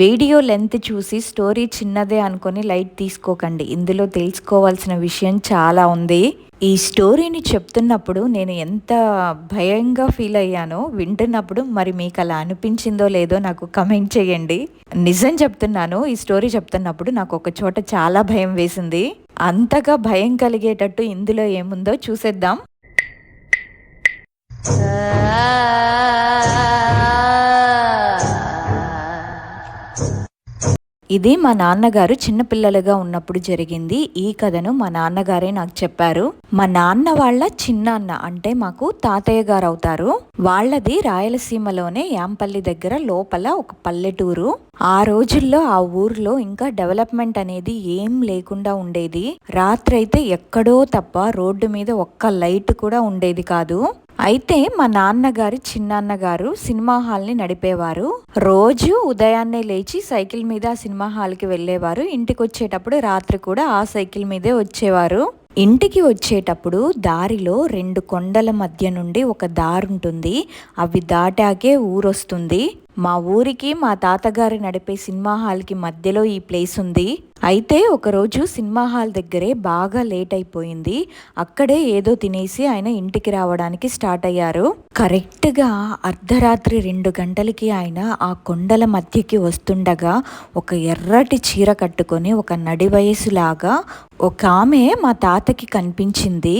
Video length చూసి story చిన్నదే అనుకొని లైట్ తీసుకోకండి. ఇందులో తెలుసుకోవాల్సిన విషయం చాలా ఉంది. ఈ స్టోరీని చెప్తున్నప్పుడు నేను ఎంత భయంగా ఫీల్ అయ్యానో వింటున్నప్పుడు మరి మీకు అలా అనిపించిందో లేదో నాకు కమెంట్ చేయండి. నిజం చెప్తున్నాను ఈ స్టోరీ చెప్తున్నప్పుడు నాకు ఒక చోట చాలా భయం వేసింది. అంతగా భయం కలిగేటట్టు ఇందులో ఏముందో చూసేద్దాం. ఇది మా నాన్నగారు చిన్నపిల్లలుగా ఉన్నప్పుడు జరిగింది. ఈ కథను మా నాన్నగారే నాకు చెప్పారు. మా నాన్న వాళ్ళ చిన్నాన్న అంటే మాకు తాతయ్య గారు అవుతారు వాళ్ళది రాయలసీమలోనే యాంపల్లి దగ్గర లోపల ఒక పల్లెటూరు. ఆ రోజుల్లో ఆ ఊర్లో ఇంకా డెవలప్మెంట్ అనేది ఏం లేకుండా ఉండేది. రాత్రైతే ఎక్కడో తప్ప రోడ్డు మీద ఒక్క లైట్ కూడా ఉండేది కాదు. అయితే మా నాన్నగారు చిన్నాన్నగారు సినిమా హాల్ని నడిపేవారు. రోజు ఉదయాన్నే లేచి సైకిల్ మీద సినిమా హాల్కి వెళ్ళేవారు. ఇంటికి వచ్చేటప్పుడు రాత్రి కూడా ఆ సైకిల్ మీదే వచ్చేవారు. ఇంటికి వచ్చేటప్పుడు దారిలో రెండు కొండల మధ్య నుండి ఒక దారి ఉంటుంది. అవి దాటాకే ఊరొస్తుంది. మా ఊరికి మా తాతగారు నడిపే సినిమా హాల్కి మధ్యలో ఈ ప్లేస్ ఉంది అయితే ఒకరోజు సినిమా హాల్ దగ్గరే బాగా లేట్ అయిపోయింది. అక్కడే ఏదో తినేసి ఆయన ఇంటికి రావడానికి స్టార్ట్ అయ్యారు. కరెక్ట్గా అర్ధరాత్రి రెండు గంటలకి ఆయన ఆ కొండల మధ్యకి వస్తుండగా ఒక ఎర్రటి చీర కట్టుకొని ఒక నడి వయసులాగా ఒక ఆమె మా తాతకి కనిపించింది.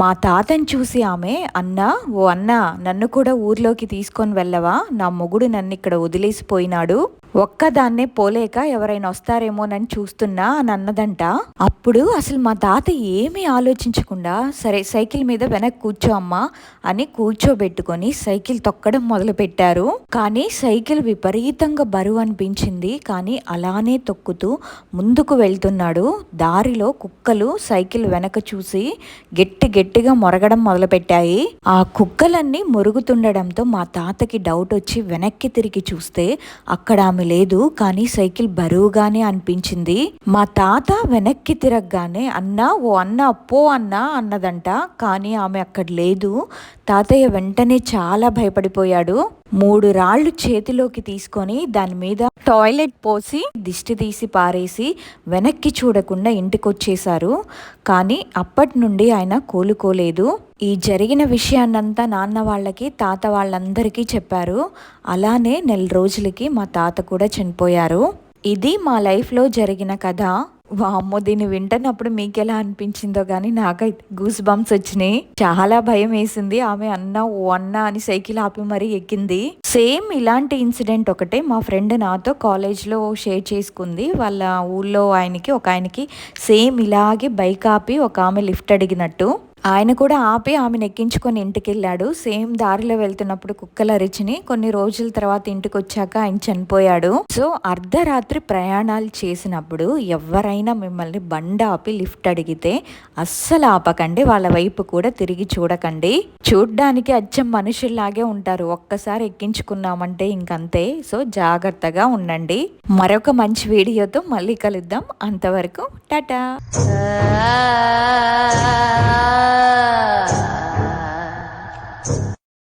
మా తాతని చూసి ఆమె అన్న ఓ అన్న నన్ను కూడా ఊర్లోకి తీసుకొని వెళ్ళవా? నా మొగుడు నన్ను ఇక్కడ వదిలేసిపోయినాడు. ఒక్కదాన్నే పోలేక ఎవరైనా వస్తారేమోనని చూస్తున్నా అని అన్నదంట. అప్పుడు అసలు మా తాత ఏమీ ఆలోచించకుండా సరే సైకిల్ మీద వెనక్కి కూర్చో అమ్మా అని కూర్చోబెట్టుకొని సైకిల్ తొక్కడం మొదలు పెట్టారు కానీ సైకిల్ విపరీతంగా బరువు అనిపించింది. కానీ అలానే తొక్కుతూ ముందుకు వెళ్తున్నాడు. దారిలో కుక్కలు సైకిల్ వెనక చూసి గట్టి గట్టిగా మొరగడం మొదలుపెట్టాయి. ఆ కుక్కలన్నీ మురుగుతుండడంతో మా తాతకి డౌట్ వచ్చి వెనక్కి తిరిగి చూస్తే అక్కడ ఆమె లేదు. కానీ సైకిల్ బరువుగానే అనిపించింది. మా తాత వెనక్కి తిరగగానే అన్నా ఓ అన్న పో అన్నా అన్నదంట. కానీ ఆమె అక్కడ లేదు. తాతయ్య వెంటనే చాలా భయపడిపోయాడు. మూడు రాళ్ళు చేతిలోకి తీసుకొని దాని మీద టాయిలెట్ పోసి దిష్టి తీసి పారేసి వెనక్కి చూడకుండా ఇంటికొచ్చేశారు. కానీ అప్పటి నుండి ఆయన కోలుకోలేదు. ఈ జరిగిన విషయాన్నంతా నాన్న వాళ్ళకి తాత వాళ్ళందరికీ చెప్పారు. అలానే నెల రోజులకి మా తాత కూడా చనిపోయారు. ఇది మా లైఫ్లో జరిగిన కథ. వామ్మో దీన్ని వింటనప్పుడు మీకు ఎలా అనిపించిందో కానీ నాకైతే గూస్ బంప్స్ వచ్చినాయి. చాలా భయం వేసింది. ఆమె అన్న ఓ అన్న అని సైకిల్ ఆపి మరీ ఎక్కింది. సేమ్ ఇలాంటి ఇన్సిడెంట్ ఒకటే మా ఫ్రెండ్ నాతో కాలేజ్లో షేర్ చేసుకుంది. వాళ్ళ ఊళ్ళో ఆయనకి ఒక ఆయనకి సేమ్ ఇలాగే బైక్ ఆపి ఒక ఆమె లిఫ్ట్ అడిగినట్టు. ఆయన కూడా ఆపి ఆమెను ఎక్కించుకొని ఇంటికి వెళ్ళాడు సేమ్ దారిలో వెళ్తున్నప్పుడు కుక్కల అరిచిని కొన్ని రోజుల తర్వాత ఇంటికి వచ్చాక ఆయన చనిపోయాడు. సో అర్ధరాత్రి ప్రయాణాలు చేసినప్పుడు ఎవరైనా మిమ్మల్ని బండ ఆపి లిఫ్ట్ అడిగితే అస్సలు ఆపకండి. వాళ్ళ వైపు కూడా తిరిగి చూడకండి. చూడ్డానికి అచ్చం మనుషుల్లాగే ఉంటారు. ఒక్కసారి ఎక్కించుకున్నామంటే ఇంకంతే. సో జాగ్రత్తగా ఉండండి. మరొక మంచి వీడియోతో మళ్ళీ కలుద్దాం. అంతవరకు టాటా. 呃